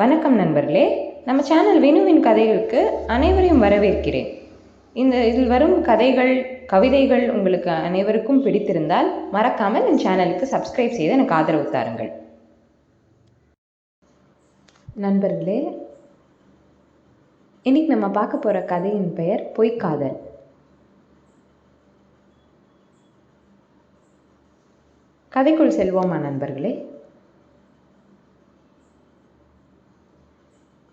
வணக்கம் நண்பர்களே. நம்ம சேனல் வினுவின் கதைகளுக்கு அனைவரையும் வரவேற்கிறேன். இந்த இதில் வரும் கதைகள் கவிதைகள் உங்களுக்கு அனைவருக்கும் பிடித்திருந்தால் மறக்காமல் என் சேனலுக்கு சப்ஸ்கிரைப் செய்து எனக்கு ஆதரவு தாருங்கள். நண்பர்களே இன்னைக்கு நம்ம பார்க்க போகிற கதையின் பெயர் பொய்க்காதல். கதைக்குள் செல்வோமா நண்பர்களே?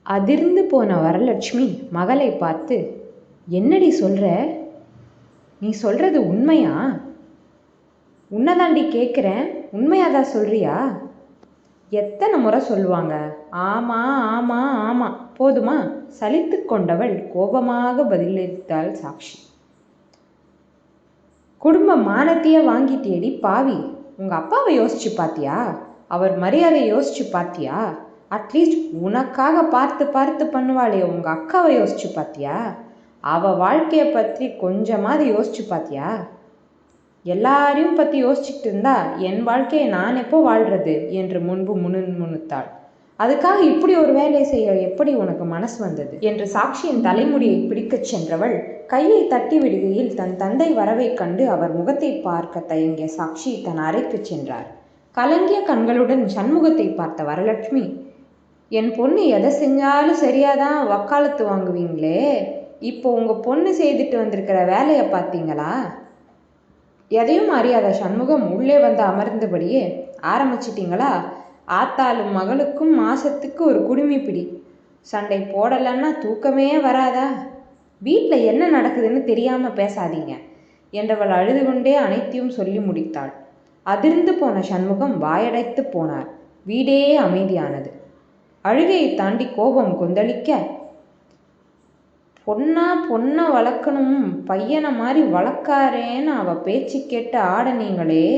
அதிர்ந்து போன வரலட்சுமி மகளை பார்த்து என்னடி சொல்கிற நீ சொல்கிறது உண்மையா? உன்னதாண்டி கேட்குறேன் உண்மையாதான் சொல்றியா? எத்தனை முறை சொல்லுவாங்க. ஆமா ஆமா ஆமா. போதுமா? சலித்து கொண்டவள் கோபமாக பதிலளித்தாள் சாக்ஷி. குடும்ப மானத்தையே வாங்கிட்டியடி பாவி. உங்கள் அப்பாவை யோசிச்சு பார்த்தியா அவர் மரியாதை யோசிச்சு பார்த்தியா அட்லீஸ்ட் உனக்காக பார்த்து பார்த்து பண்ணுவாளே. உங்க அக்காவை யோசிச்சு பார்த்தியா அவ வாழ்க்கையை பற்றி கொஞ்சமாவது யோசிச்சு பார்த்தியா எல்லாரையும் பற்றி யோசிச்சுட்டு இருந்தா என் வாழ்க்கையை நான் எப்போ வாழ்றது? என்று முன்பு முணுன் முணுத்தாள். அதுக்காக இப்படி ஒரு வேலையை செய்ய எப்படி உனக்கு மனசு வந்தது? என்று சாட்சியின் தலைமுடியை பிடிக்கச் சென்றவள் கையை தட்டி விடுகையில் தன் தந்தை வரவைக் கண்டு அவர் முகத்தை பார்க்க தயங்கிய சாட்சி தன் அறைக்கு சென்றார். கலங்கிய கண்களுடன் சண்முகத்தை பார்த்த வரலட்சுமி என் பொண்ணு எதை செஞ்சாலும் சரியாக தான் வக்காலத்து வாங்குவீங்களே. இப்போ உங்கள் பொண்ணு செய்துட்டு வந்திருக்கிற வேலையை பார்த்தீங்களா? எதையும் அறியாத சண்முகம் உள்ளே வந்து அமர்ந்தபடியே ஆரம்பிச்சிட்டிங்களா? ஆத்தாளும் மகளுக்கும் மாசத்துக்கு ஒரு குடுமி பிடி சண்டை போடலைன்னா தூக்கமே வராதா? வீட்டில் என்ன நடக்குதுன்னு தெரியாமல் பேசாதீங்க என்றவள் அழுது கொண்டே அனைத்தையும் சொல்லி முடித்தாள். அதிர்ந்து போன சண்முகம் வாயடைத்து போனார். வீடே அமைதியானது. அழுகையை தாண்டி கோபம் கொந்தளிக்க. பொண்ணா பொண்ணை வளர்க்கணும் பையனை மாதிரி வளர்க்காரேன்னு அவ பேச்சு கேட்டு ஆடனீங்களே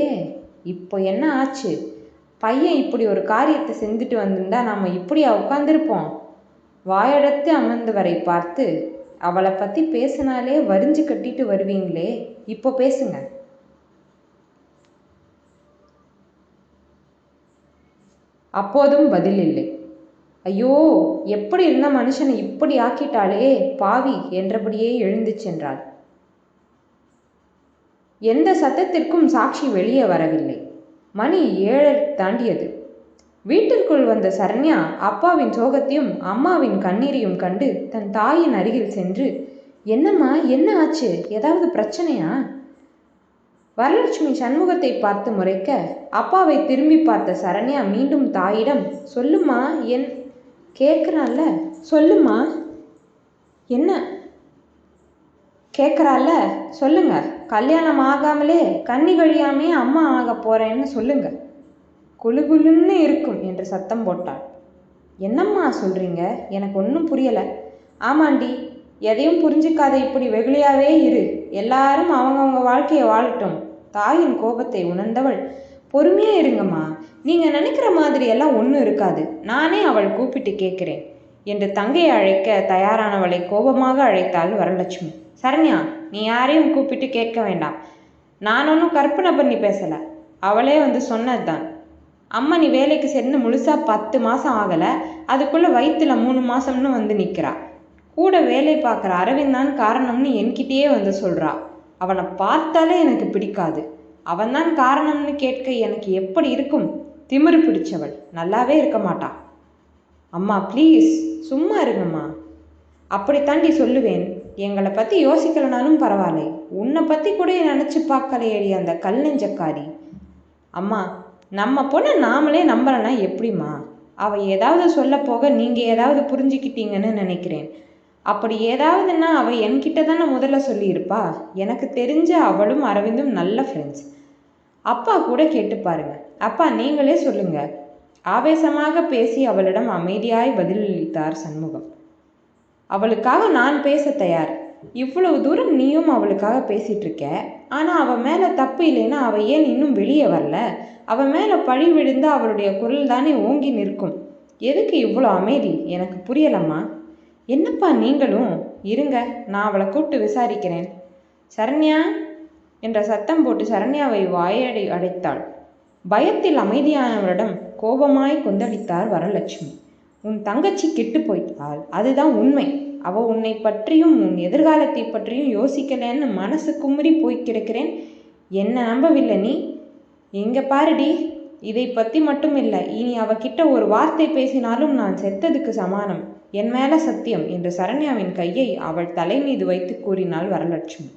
இப்போ என்ன ஆச்சு? பையன் இப்படி ஒரு காரியத்தை செஞ்சுட்டு வந்திருந்தா நாம் இப்படியா உட்காந்துருப்போம் வாயடத்து அமர்ந்தவரை பார்த்து அவளை பற்றி பேசினாலே வரிஞ்சு கட்டிட்டு வருவீங்களே இப்போ பேசுங்க. அப்போதும் பதில் இல்லை. ஐயோ எப்படி இருந்த மனுஷனை இப்படி ஆக்கிட்டாளே? பாவி என்றபடியே எழுந்து சென்றாள். எந்த சத்தத்திற்கும் சாட்சி வெளியே வரவில்லை. மணி ஏழர் தாண்டியது. வீட்டிற்குள் வந்த சரண்யா அப்பாவின் சோகத்தையும் அம்மாவின் கண்ணீரையும் கண்டு தன் தாயின் அருகில் சென்று என்னம்மா என்ன ஆச்சு? ஏதாவது பிரச்சனையா? வரலட்சுமி சண்முகத்தை பார்த்து முறைக்க அப்பாவை திரும்பி பார்த்த சரண்யா மீண்டும் தாயிடம் சொல்லுமா என் கேட்குறான்ல சொல்லுமா என்ன? கேட்குறால சொல்லுங்க. கல்யாணம் ஆகாமலே கன்னி கழியாமே அம்மா ஆக போகிறேன்னு சொல்லுங்க. குளு குளுன்னு இருக்கும் என்று சத்தம் போட்டாள். என்னம்மா சொல்கிறீங்க எனக்கு ஒன்றும் புரியலை. ஆமாண்டி எதையும் புரிஞ்சுக்காத இப்படி வெகுளியாவே இரு. எல்லாரும் அவங்கவுங்க வாழ்க்கையை வாழட்டும். தாயின் கோபத்தை உணர்ந்தவள் பொறுமையாக இருங்கம்மா. நீங்கள் நினைக்கிற மாதிரி எல்லாம் ஒன்றும் இருக்காது. நானே அவள் கூப்பிட்டு கேட்கிறேன் என்று தங்கையை அழைக்க தயாரானவளை கோபமாக அழைத்தாள் வரலட்சுமி. சரண்யா நீ யாரையும் கூப்பிட்டு கேட்க வேண்டாம். நான் ஒன்றும் கற்பனை பண்ணி பேசலை. அவளே வந்து சொன்னதுதான். அம்மா நீ வேலைக்கு சேர்ந்து முழுசாக பத்து மாதம் ஆகலை. அதுக்குள்ளே வயிற்றில் மூணு மாதம்னு வந்து நிற்கிறா கூட வேலை பார்க்குற அரவிந்த் தான் காரணம்னு என்கிட்டயே வந்து சொல்கிறா அவனை பார்த்தாலே எனக்கு பிடிக்காது. அவன்தான் காரணம்னு கேட்க எனக்கு எப்படி இருக்கும்? திமிரு பிடிச்சவள். நல்லாவே இருக்க மாட்டா. அம்மா ப்ளீஸ் சும்மா இருங்கம்மா. அப்படித்தாண்டி சொல்லுவேன். எங்களை பற்றி யோசிக்கலனாலும் பரவாயில்ல. உன்னை பற்றி கூட நினச்சி பார்க்கலையடி அந்த கல் நெஞ்சக்காரி அம்மா நம்ம பொண்ணை நாமளே நம்பலைன்னா எப்படிம்மா? அவள் ஏதாவது சொல்ல போக நீங்கள் ஏதாவது புரிஞ்சுக்கிட்டீங்கன்னு நினைக்கிறேன். அப்படி ஏதாவதுன்னா அவள் என்கிட்ட தானே முதல்ல சொல்லியிருப்பா. எனக்கு தெரிஞ்ச அவளும் அரவிந்தும் நல்ல ஃப்ரெண்ட்ஸ் அப்பா கூட கேட்டு பாருங்க. அப்பா நீங்களே சொல்லுங்க. ஆவேசமாக பேசி அவளிடம் அமைதியாய் பதிலளித்தார் சண்முகம். அவளுக்காக நான் பேச தயார். இவ்வளவு தூரம் நீயும் அவளுக்காக பேசிட்டு இருக்க ஆனால் அவள் மேலே தப்பு இல்லைன்னா அவள் ஏன் இன்னும் வெளியே வரல? அவள் மேலே பழி விழுந்து அவளுடைய குரல் தானே ஓங்கி நிற்கும். எதுக்கு இவ்வளோ அமைதி? எனக்கு புரியலம்மா. என்னப்பா நீங்களும்? இருங்க நான் அவளை கூப்பிட்டு விசாரிக்கிறேன். சரண்யா? என்ற சத்தம் போட்டு சரண்யாவை வாயடை அடைத்தாள். பயத்தில் அமைதியானவரிடம் கோபமாய் கொந்தளித்தார் வரலட்சுமி. உன் தங்கச்சி கெட்டு போய்த்தாள் அதுதான் உண்மை. அவ உன்னை பற்றியும் உன் எதிர்காலத்தை பற்றியும் யோசிக்கலன்னு மனசு குமுறி போய் கிடக்கிறேன். என்ன நம்பவில்லை நீ? எங்க பாருடி. இதை பற்றி மட்டும் இல்லை. இனி அவகிட்ட ஒரு வார்த்தை பேசினாலும் நான் செத்ததுக்கு சமானம். என் மேல சத்தியம் என்று சரண்யாவின் கையை அவள் தலை மீது வைத்து கூறினாள் வரலட்சுமி.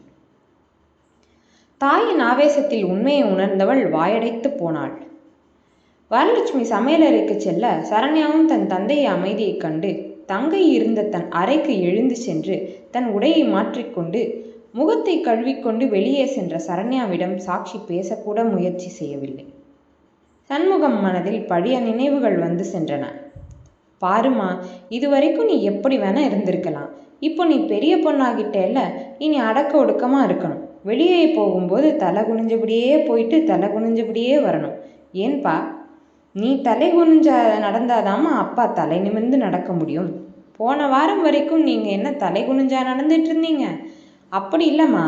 தாயின் ஆவேசத்தில் உண்மையை உணர்ந்தவள் வாயடைத்து போனாள். வரலட்சுமி சமையலறைக்கு செல்ல சரண்யாவும் தன் தந்தையை அமைதியைக் கண்டு தங்கை இருந்த தன் அறைக்கு எழுந்து சென்று தன் உடையை மாற்றிக்கொண்டு முகத்தை கழுவிக்கொண்டு வெளியே சென்ற சரண்யாவிடம் சாட்சி பேசக்கூட முயற்சி செய்யவில்லை. சண்முகம் மனதில் பழைய நினைவுகள் வந்து சென்றன. பாருமா இதுவரைக்கும் நீ எப்படி வேணா இருந்திருக்கலாம். இப்போ நீ பெரிய பொண்ணாகிட்டேல இனி அடக்க ஒடுக்கமாக இருக்கணும். வெளியே போகும்போது தலை குனிஞ்சபடியே போயிட்டு தலை குனிஞ்சபடியே வரணும். ஏன்பா? நீ தலை குனிஞ்ச நடந்தாதாம்மா அப்பா தலை நிமிர்ந்து நடக்க முடியும். போன வாரம் வரைக்கும் நீங்கள் என்ன தலை குனிஞ்சா நடந்துட்டு இருந்தீங்க அப்படி இல்லைம்மா.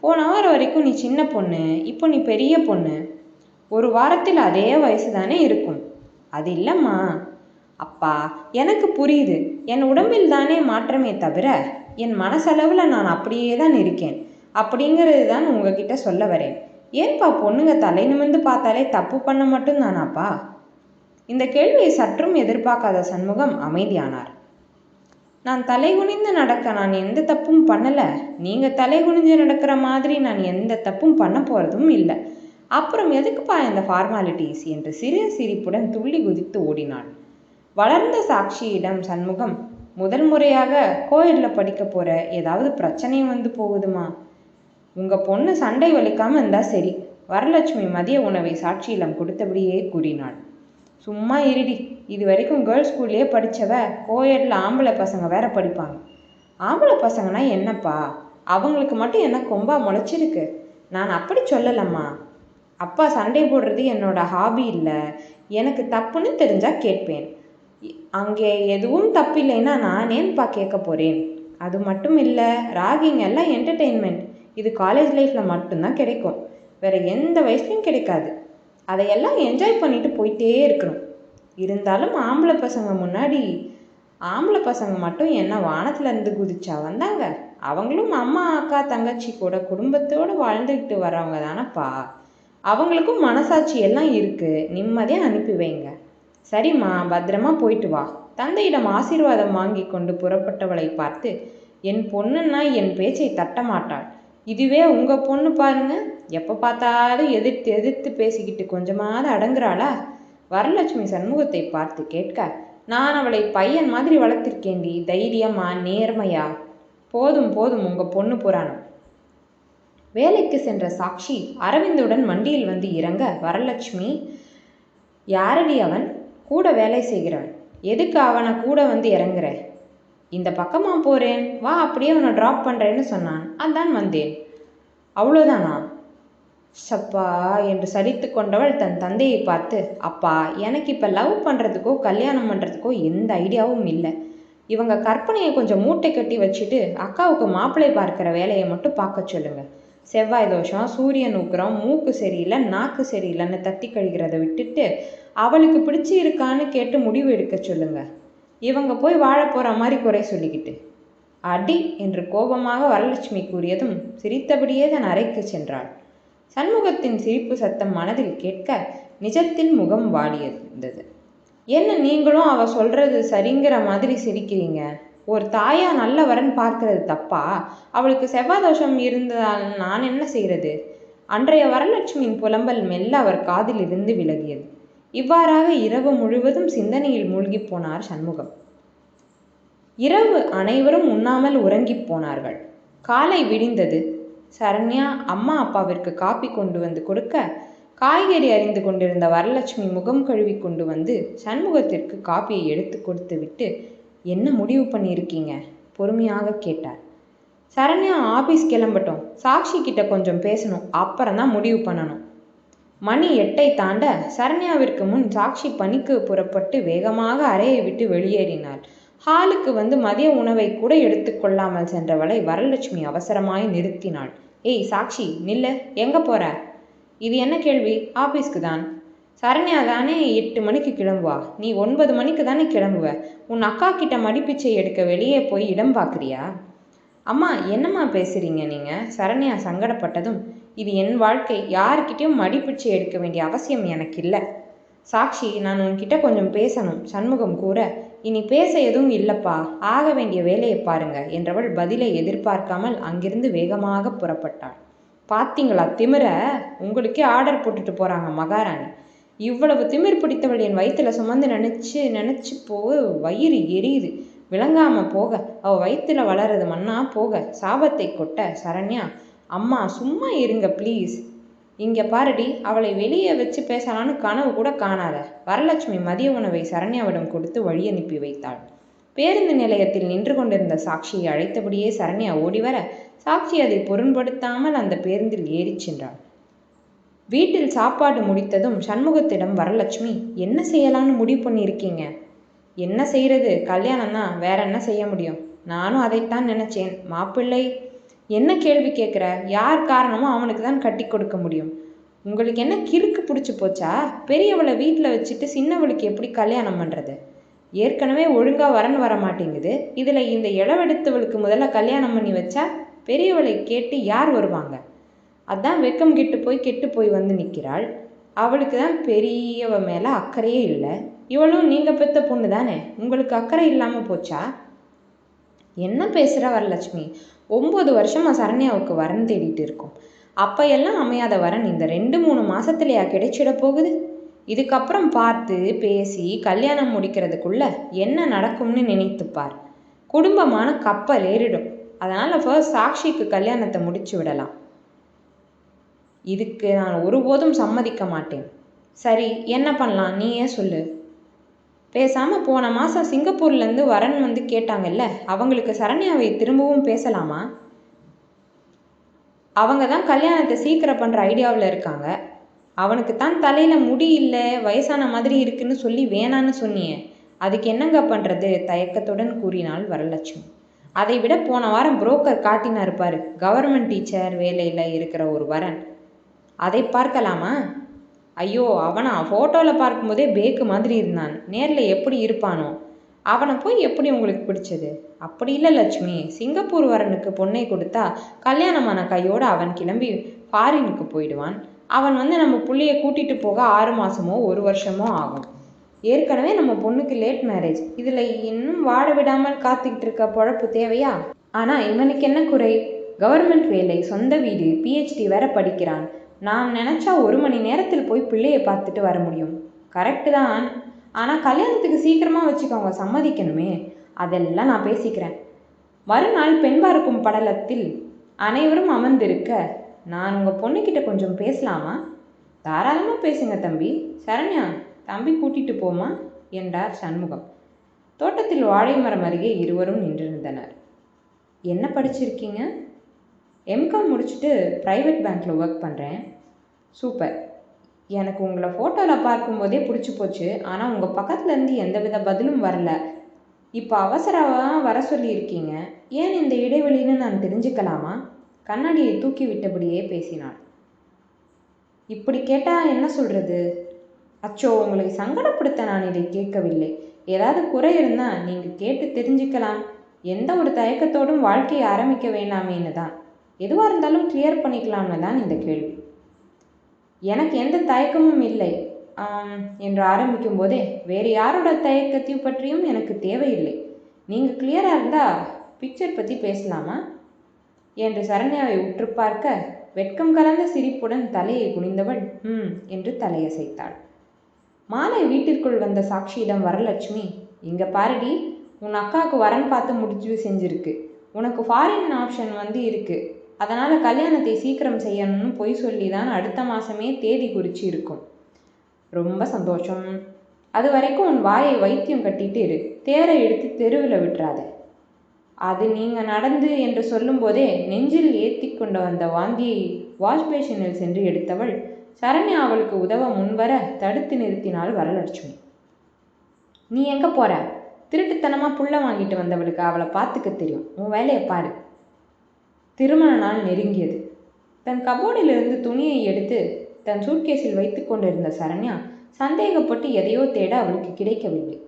போன வாரம் வரைக்கும் நீ சின்ன பொண்ணு இப்போ நீ பெரிய பொண்ணு. ஒரு வாரத்தில் அதே வயசு தானே இருக்கும். அது இல்லைம்மா. அப்பா எனக்கு புரியுது. என் உடம்பில் தானே மாற்றமே தவிர என் மனசளவில் நான் அப்படியே தான் இருக்கேன். அப்படிங்கிறது தான் உங்ககிட்ட சொல்ல வரேன். ஏன்பா பொண்ணுங்க தலை நிமிர்ந்து பார்த்தாலே தப்பு பண்ண மட்டும் தானாப்பா இந்த கேள்வியை சற்றும் எதிர்பார்க்காத சண்முகம் அமைதியானார். நான் தலை குனிந்து நடக்க நான் எந்த தப்பும் பண்ணலை. நீங்கள் தலை குனிஞ்சு நடக்கிற மாதிரி நான் எந்த தப்பும் பண்ண போகிறதும் இல்லை. அப்புறம் எதுக்குப்பா இந்த ஃபார்மாலிட்டிஸ் என்று சிறிய சிரிப்புடன் துள்ளி குதித்து ஓடினாள். வளர்ந்த சாட்சியிடம் சண்முகம் முதல் முறையாக கோயிலில் படிக்க போகிற ஏதாவது பிரச்சனை வந்து போகுதுமா? உங்கள் பொண்ணு சண்டை வலிக்காமல் இருந்தால் சரி வரலட்சுமி மதிய உணவை சாட்சியிடம் கொடுத்தபடியே கூறினாள். சும்மா இருடி இது வரைக்கும் கேர்ள்ஸ் ஸ்கூல்லையே படித்தவ கோயட்டில் ஆம்பளை பசங்க வேற படிப்பாங்க. ஆம்பளை பசங்கன்னா என்னப்பா? அவங்களுக்கு மட்டும் என்ன கொம்பா முளைச்சிருக்கு? நான் அப்படி சொல்லலம்மா. அப்பா சண்டை போடுறது என்னோட ஹாபி இல்லை. எனக்கு தப்புன்னு தெரிஞ்சால் கேட்பேன். அங்கே எதுவும் தப்பில்லைன்னா நான் ஏன்ப்பா கேட்க போகிறேன் அது மட்டும் இல்லை ராகிங் எல்லாம் என்டர்டெயின்மெண்ட் இது காலேஜ் லைஃப்பில் மட்டும்தான் கிடைக்கும். வேறு எந்த வயசுலையும் கிடைக்காது. அதையெல்லாம் என்ஜாய் பண்ணிட்டு போயிட்டே இருக்கணும். இருந்தாலும் ஆம்பளை பசங்க முன்னாடி ஆம்பளை பசங்க மட்டும் என்ன வானத்துலேருந்து குதிச்சா வந்தாங்க? அவங்களும் அம்மா அக்கா தங்கச்சி கூட குடும்பத்தோடு வாழ்ந்துக்கிட்டு வரவங்க தானப்பா அவங்களுக்கும் மனசாட்சி எல்லாம் இருக்குது நிம்மதியாக அனுப்பி வைங்க. சரிம்மா பத்திரமா போயிட்டு வா. தந்தையிடம் ஆசீர்வாதம் வாங்கி கொண்டு புறப்பட்டவளை பார்த்து என் பொண்ணுன்னா என் பேச்சை தட்ட மாட்டாள். இதுவே உங்க பொண்ணு பாருங்க. எப்போ பார்த்தாலும் எதிர்த்து எதிர்த்து பேசிக்கிட்டு கொஞ்சமாவது அடங்குறாளா? வரலட்சுமி சண்முகத்தை பார்த்து கேட்க நான் அவளை பையன் மாதிரி வளர்த்திருக்கேன்டி. தைரியமா நேர்மையா? போதும் போதும் உங்க பொண்ணு புராணம். வேலைக்கு சென்ற சாக்ஷி அரவிந்துடன் வண்டியில் வந்து இறங்க வரலட்சுமி யாரடி அவன்? கூட வேலை செய்கிறாள். எதுக்கு அவனை கூட வந்து இறங்குற? இந்த பக்கமாக போகிறேன் வா அப்படியே அவனை ட்ராப் பண்ணுறேன்னு சொன்னான். அதான் வந்தேன். அவ்வளோதானா சப்பா என்று சலித்து கொண்டவள் தன் தந்தையை பார்த்து அப்பா எனக்கு இப்போ லவ் பண்ணுறதுக்கோ கல்யாணம் பண்ணுறதுக்கோ எந்த ஐடியாவும் இல்லை. இவங்க கற்பனையை கொஞ்சம் மூட்டை கட்டி வச்சுட்டு அக்காவுக்கு மாப்பிள்ளை பார்க்குற வேலையை மட்டும் பார்க்க சொல்லுங்கள் செவ்வாய் தோஷம் சூரியன் உக்கிரம் மூக்கு சரியில்லை நாக்கு சரியில்லைன்னு தத்தி கழிக்கிறத விட்டுட்டு அவளுக்கு பிடிச்சி இருக்கான்னு கேட்டு முடிவு எடுக்க சொல்லுங்க. இவங்க போய் வாழ போகிற மாதிரி குறை சொல்லிக்கிட்டு. அடி என்று கோபமாக வரலட்சுமி கூறியதும் சிரித்தபடியே தன் அறைக்கு சென்றாள். சண்முகத்தின் சிரிப்பு சத்தம் மனதில் கேட்க நிஜத்தில் முகம் வாடியிருந்தது என்ன நீங்களும் அவ சொல்றது சரிங்கிற மாதிரி சிரிக்கிறீங்க. ஒரு தாயா நல்லவரன் பார்க்கிறது பார்க்கறது தப்பா? அவளுக்கு செவ்வாய் தோஷம் இருந்ததால் நான் என்ன செய்கிறது? அன்றைய வரலட்சுமியின் புலம்பல் மெல்ல அவர் காதில் இருந்து விலகியது. இவ்வாறாக இரவு முழுவதும் சிந்தனையில் மூழ்கிப் போனார் சண்முகம். இரவு அனைவரும் உண்ணாமல் உறங்கிப் போனார்கள். காலை விடிந்தது. சரண்யா அம்மா அப்பாவிற்கு காப்பி கொண்டு வந்து கொடுக்க காய்கறி அறிந்து கொண்டிருந்த வரலட்சுமி முகம் கழுவி கொண்டு வந்து சண்முகத்திற்கு காப்பியை எடுத்து கொடுத்து விட்டு என்ன முடிவு பண்ணியிருக்கீங்க? பொறுமையாக கேட்டார். சரண்யா ஆபீஸ் கிளம்பட்டும். சாக்ஷி கிட்ட கொஞ்சம் பேசணும். அப்புறம் தான் முடிவு பண்ணணும். மணி எட்டை தாண்ட சரண்யாவிற்கு முன் சாக்ஷி பணிக்கு புறப்பட்டு வேகமாக அறையை விட்டு வெளியேறினாள். ஹாலுக்கு வந்து மதிய உணவை கூட எடுத்துக்கொள்ளாமல் சென்றவளை வரலட்சுமி அவசரமாய் நிறுத்தினாள். ஏய் சாக்ஷி நில்லு. எங்க போற? இது என்ன கேள்வி? ஆபீஸ்க்கு தான். சரண்யா தானே எட்டு மணிக்கு கிளம்புவா? நீ ஒன்பது மணிக்கு தானே கிளம்புவ? உன் அக்கா கிட்ட மடிப்பிச்சை எடுக்க வெளியே போய் இடம் பார்க்குறியா? அம்மா என்னம்மா பேசுகிறீங்க நீங்கள் சரண்யா சங்கடப்பட்டதும் இது என் வாழ்க்கை. யாருக்கிட்டேயும் மடிப்பிச்சை எடுக்க வேண்டிய அவசியம் எனக்கு இல்லை சாக்ஷி நான் உன்கிட்ட கொஞ்சம் பேசணும். சண்முகம் கூற இனி பேச எதுவும் இல்லப்பா. ஆக வேண்டிய வேலையை பாருங்க என்றவள் பதிலை எதிர்பார்க்காமல் அங்கிருந்து வேகமாக புறப்பட்டாள். பார்த்தீங்களா திமிர? உங்களுக்கே ஆர்டர் போட்டுட்டு போகிறாங்க மகாராணி. இவ்வளவு திமிர் பிடித்தவள் என் வயிற்றில் சுமந்து நினச்சி நினச்சி போக வயிறு எரியுது. விளங்காமல் போக. அவள் வயிற்றுல வளர்றது மண்ணா போக. சாபத்தை கொட்ட சரண்யா அம்மா சும்மா இருங்க ப்ளீஸ் இங்கே பாருடி அவளை வெளியே வச்சு பேசலான்னு கனவு கூட காணாத. வரலட்சுமி மதிய உணவை சரண்யாவிடம் கொடுத்து வழி அனுப்பி வைத்தாள். பேருந்து நிலையத்தில் நின்று கொண்டிருந்த சாட்சியை அழைத்தபடியே சரண்யா ஓடிவர சாட்சி அதை பொருண்படுத்தாமல் அந்த பேருந்தில் ஏறிச் சென்றாள். வீட்டில் சாப்பாடு முடித்ததும் சண்முகத்திடம் வரலட்சுமி என்ன செய்யலான்னு முடிவு பண்ணியிருக்கீங்க? என்ன செய்யறது? கல்யாணம் தான் வேற என்ன செய்ய முடியும்? நானும் அதைத்தான் நினைச்சேன். மாப்பிள்ளை என்ன கேள்வி கேட்குற? யார் காரணமோ அவனுக்கு தான் கட்டி கொடுக்க முடியும். உங்களுக்கு என்ன கிறுக்கு பிடிச்சி போச்சா? பெரியவளை வீட்டில் வச்சுட்டு சின்னவளுக்கு எப்படி கல்யாணம் பண்ணுறது ஏற்கனவே ஒழுங்காக வரன் வர மாட்டேங்குது. இதில் இந்த இளவெடுத்தவளுக்கு முதல்ல கல்யாணம் பண்ணி வச்சா பெரியவளை கேட்டு யார் வருவாங்க? அதான் வெக்கம் கெட்டு போய் கெட்டு போய் வந்து நிற்கிறாள் அவளுக்கு தான் பெரியவ மேலே அக்கறையே இல்லை. இவளும் நீங்கள் பெத்த பொண்ணு தானே உங்களுக்கு அக்கறை இல்லாமல் போச்சா? என்ன பேசுகிற வரலட்சுமி? ஒம்பது வருஷமாக சரண்யாவுக்கு வரன் தேடிட்டு இருக்கோம். அப்போ எல்லாம் அமையாத வரன் இந்த ரெண்டு மூணு மாதத்துலையா கிடைச்சிட போகுது? இதுக்கப்புறம் பார்த்து பேசி கல்யாணம் முடிக்கிறதுக்குள்ள என்ன நடக்கும்னு நினைத்துப்பார் குடும்பமான கப்பல் ஏறிடும். அதனால் ஃபர்ஸ்ட் சாக்ஷிக்கு கல்யாணத்தை முடிச்சு விடலாம். இதுக்கு நான் ஒருபோதும் சம்மதிக்க மாட்டேன். சரி என்ன பண்ணலாம்? நீயே சொல்லு. பேசாமல் போன மாதம் சிங்கப்பூர்லேருந்து வரன் வந்து கேட்டாங்கல்ல அவங்களுக்கு சரண்யாவை திரும்பவும் பேசலாமா? அவங்க தான் கல்யாணத்தை சீக்கிரம் பண்ணுற ஐடியாவில் இருக்காங்க. அவனுக்கு தான் தலையில் முடி இல்லை வயசான மாதிரி இருக்குன்னு சொல்லி வேணான்னு சொன்னியே. அதுக்கு என்னங்க பண்ணுறது தயக்கத்துடன் கூறினாள் வரலட்சுமி. அதை விட போன வாரம் புரோக்கர் காட்டினார் பாரு கவர்மெண்ட் டீச்சர் வேலையில் இருக்கிற ஒரு வரன். அதை பார்க்கலாமா? ஐயோ அவனா ஃபோட்டோவில் பார்க்கும்போதே பேக்கு மாதிரி இருந்தான். நேரில் எப்படி இருப்பானோ? அவனை போய் எப்படி உங்களுக்கு பிடிச்சது? அப்படி இல்லை லட்சுமி. சிங்கப்பூர் வரனுக்கு பொண்ணை கொடுத்தா கல்யாணமான கையோடு அவன் கிளம்பி ஃபாரினுக்கு போயிடுவான். அவன் வந்து நம்ம பிள்ளையை கூட்டிகிட்டு போக ஆறு மாதமோ ஒரு வருஷமோ ஆகும். ஏற்கனவே நம்ம பொண்ணுக்கு லேட் மேரேஜ் இதில் இன்னும் வாட விடாமல் காத்துக்கிட்டு இருக்க பொழப்பு தேவையா? ஆனால் இவனுக்கு என்ன குறை? கவர்மெண்ட் வேலை சொந்த வீடு பிஹெச்டி வேற படிக்கிறான். நான் நினச்சா ஒரு மணி நேரத்தில் போய் பிள்ளையை பார்த்துட்டு வர முடியும். கரெக்டு தான். ஆனால் கல்யாணத்துக்கு சீக்கிரமாக வச்சுக்கோங்க சம்மதிக்கணுமே. அதெல்லாம் நான் பேசிக்கிறேன். மறுநாள் பெண் பார்க்கும் படலத்தில் அனைவரும் அமர்ந்திருக்க நான் உங்கள் பொண்ணுக்கிட்ட கொஞ்சம் பேசலாமா? தாராளமாக பேசுங்க தம்பி. சரண்யா தம்பி கூட்டிட்டு போமா? என்றார் சண்முகம். தோட்டத்தில் வாழை மரம் அருகே இருவரும் நின்றிருந்தனர். என்ன படிச்சிருக்கீங்க? எம்காம் முடிச்சுட்டு ப்ரைவேட் பேங்க்கில் ஒர்க் பண்ணுறேன் சூப்பர் எனக்கு உங்களை ஃபோட்டோவில் பார்க்கும்போதே பிடிச்சி போச்சு. ஆனால் உங்கள் பக்கத்துலேருந்து எந்தவித பதிலும் வரல. இப்போ அவசரமாக வர சொல்லியிருக்கீங்க. ஏன் இந்த இடைவெளின்னு நான் தெரிஞ்சுக்கலாமா? கண்ணாடியை தூக்கி விட்டபடியே பேசினாள். இப்படி கேட்டால் என்ன சொல்கிறது அச்சோ உங்களை சங்கடப்படுத்த நான் இதை கேட்கவில்லை. ஏதாவது குறை இருந்தால் நீங்கள் கேட்டு தெரிஞ்சுக்கலாம். எந்த ஒரு தயக்கத்தோடும் வாழ்க்கையை ஆரம்பிக்க வேண்டாமேன்னு தான். எதுவாக இருந்தாலும் கிளியர் பண்ணிக்கலாம்னு தான் இந்த கேள்வி. எனக்கு எந்த தயக்கமும் இல்லை. என்று ஆரம்பிக்கும் போதே வேறு யாரோட தயக்கத்தையும் பற்றியும் எனக்கு தேவையில்லை. நீங்கள் கிளியராக இருந்தால் பிக்சர் பற்றி பேசலாமா? என்று சரண்யாவை உற்று பார்க்க வெட்கம் கலந்த சிரிப்புடன் தலையை குனிந்தவள் ம் என்று தலையசைத்தாள். மாலை வீட்டிற்குள் வந்த சாட்சியிடம் வரலட்சுமி இங்கே பாருடி உன் அக்காவுக்கு வரன் பார்த்து முடிச்சு செஞ்சிருக்கு. உனக்கு ஃபாரின் ஆப்ஷன் வந்து இருக்குது அதனால் கல்யாணத்தை சீக்கிரம் செய்யணும்னு பொய் சொல்லி தான் அடுத்த மாதமே தேதி குறித்து இருக்கும். ரொம்ப சந்தோஷம். அது வரைக்கும் உன் வாயை வைத்தியம் கட்டிட்டு இரு. தேரை எடுத்து தெருவில் விட்டுறாத. அது நீங்கள் நடந்து என்று சொல்லும்போதே நெஞ்சில் ஏற்றி கொண்டு வந்த வாந்தியை வாஷ் பேஷனில் சென்று எடுத்தவள் சரண்யா அவளுக்கு உதவ முன்வர தடுத்து நிறுத்தினாள் வரலட்சுமி. நீ எங்கே போகிற திருட்டுத்தனமாக புள்ள வாங்கிட்டு வந்தவளுக்கு அவளை பார்த்துக்க தெரியும். உன் வேலையை பாரு. திருமண நாள் நெருங்கியது. தன் கபோர்டிலிருந்து துணியை எடுத்து தன் சூட்கேஸில் வைத்து கொண்டிருந்த சரண்யா சந்தேகப்பட்டு எதையோ தேட அவளுக்கு கிடைக்கவில்லை.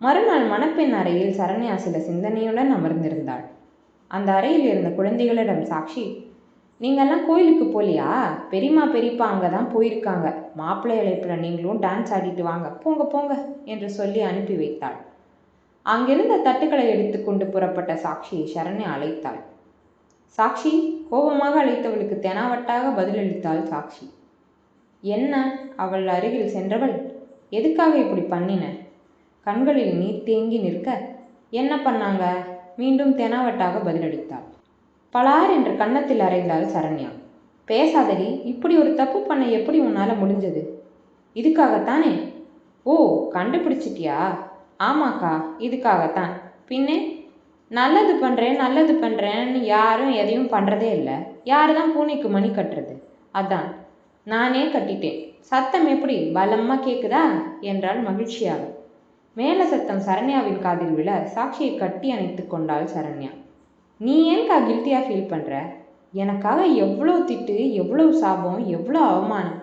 மறுநாள் மணப்பெண் அறையில் சரண்யா சில சிந்தனையுடன் அமர்ந்திருந்தாள். அந்த அறையில் இருந்த குழந்தைகளிடம் சாக்ஷி நீங்கள்லாம் கோயிலுக்கு போலியா? பெரியம்மா பெரியப்பா அங்கே தான் போயிருக்காங்க. மாப்பிள்ளை அழைப்பில் நீங்களும் டான்ஸ் ஆடிட்டு வாங்க. போங்க போங்க என்று சொல்லி அனுப்பி வைத்தாள். அங்கிருந்த தட்டுக்களை எடுத்துக்கொண்டு புறப்பட்ட சாட்சியை சரண்யா அழைத்தாள். சாக்ஷி கோபமாக அழைத்தவளுக்கு தெனாவட்டாக பதிலளித்தாள் சாக்ஷி என்ன? அவள் அருகில் சென்றவள்? எதுக்காக இப்படி பண்ணின? கண்களில் நீர் தேங்கி நிற்க. என்ன பண்ணாங்க? மீண்டும் தெனாவட்டாக பதிலளித்தாள். பலார் என்று கன்னத்தில் அறைந்தாள் சரண்யா. பேசாதடி இப்படி ஒரு தப்பு பண்ண எப்படி உன்னால் முடிஞ்சது? இதுக்காகத்தானே? ஓ கண்டுபிடிச்சிட்டியா? ஆமாக்கா இதுக்காகத்தான். பின்னே? நல்லது பண்ணுறேன் நல்லது பண்ணுறேன்னு யாரும் எதையும் பண்ணுறதே இல்லை. யார் தான் பூனைக்கு மணி கட்டுறது? அதான் நானே கட்டிட்டேன். சத்தம் எப்படி? பலமாக கேட்குதா என்றாள் மகிழ்ச்சியாக. மேல சத்தம் சரண்யாவின் காதில் விழ சாட்சியை கட்டி அணைத்து கொண்டாள் சரண்யா. நீ ஏன்கா கில்ட்டியாக ஃபீல் பண்ணுற எனக்காக எவ்வளோ திட்டு எவ்வளோ சாபம் எவ்வளோ அவமானம்?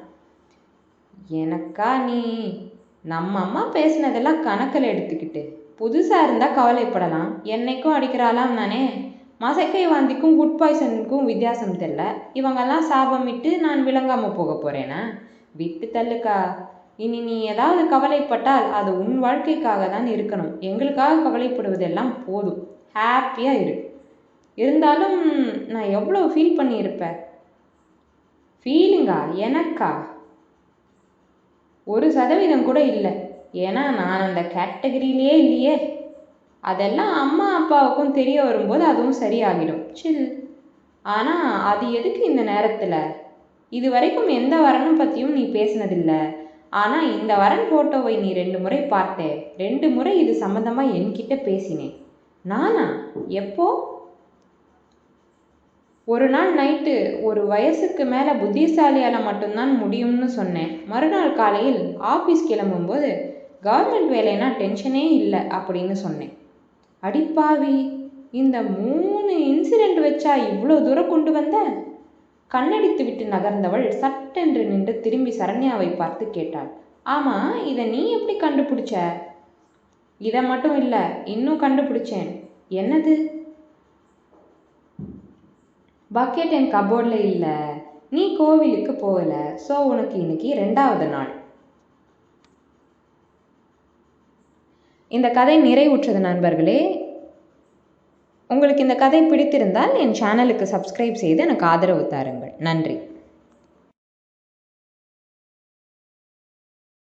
எனக்கா நீ? நம்ம அம்மா பேசினதெல்லாம் கணக்கில் எடுத்துக்கிட்டு. புதுசாக இருந்தால் கவலைப்படலாம். என்னைக்கும் அடிக்கிறாளாம் தானே? மசக்கை வாந்திக்கும் ஃபுட் பாய்சனுக்கும் வித்தியாசம் தெரில இவங்கெல்லாம் சாபமிட்டு நான் விளங்காமல் போக போகிறேனா விட்டு தள்ளுக்கா? இனி நீ ஏதாவது கவலைப்பட்டால் அது உன் வாழ்க்கைக்காக தான் இருக்கணும். எங்களுக்காக கவலைப்படுவதெல்லாம் போதும். ஹாப்பியாக இரு. இருந்தாலும் நான் எவ்வளோ ஃபீல் பண்ணியிருப்பேன்? ஃபீலிங்கா எனக்கா? ஒரு சதவீதம் கூட இல்லை. ஏன்னா நான் அந்த கேட்டகரியிலே இல்லையே. அதெல்லாம் அம்மா அப்பாவுக்கும் தெரிய வரும்போது அதுவும் சரியாகிடும். சில். ஆனால் அது எதுக்கு இந்த நேரத்தில்? இது வரைக்கும் எந்த வரனும் பற்றியும் நீ பேசினதில்லை. ஆனால் இந்த வரன் ஃபோட்டோவை நீ ரெண்டு முறை பார்த்தே. ரெண்டு முறை இது சம்மந்தமாக என்கிட்ட பேசினேன். நானா? எப்போ? ஒரு நாள் நைட்டு ஒரு வயசுக்கு மேலே புத்திசாலியால் மட்டும்தான் முடியும்னு சொன்னேன். மறுநாள் காலையில் ஆஃபீஸ் கிளம்பும்போது கவர்மெண்ட் வேலைன்னா டென்ஷனே இல்லை அப்படின்னு சொன்னேன். அடிப்பாவி இந்த மூணு இன்சிடெண்ட் வச்சா இவ்வளோ தூரம் கொண்டு வந்த? கண்ணடித்து விட்டு நகர்ந்தவள் சட்டென்று நின்று திரும்பி சரண்யாவை பார்த்து கேட்டாள். ஆமாம் இதை நீ எப்படி கண்டுபிடிச்ச? இதை மட்டும் இல்லை இன்னும் கண்டுபிடிச்சேன். என்னது? பக்கெட் என் கபோர்டில் இல்லை. நீ கோவிலுக்கு போகல ஸோ உனக்கு இன்னைக்கு ரெண்டாவது நாள். இந்த கதை நிறைவுற்றது நண்பர்களே. உங்களுக்கு இந்த கதை பிடித்திருந்தால் என் சேனலுக்கு சப்ஸ்கிரைப் செய்து எனக்கு ஆதரவு தாருங்கள். நன்றி.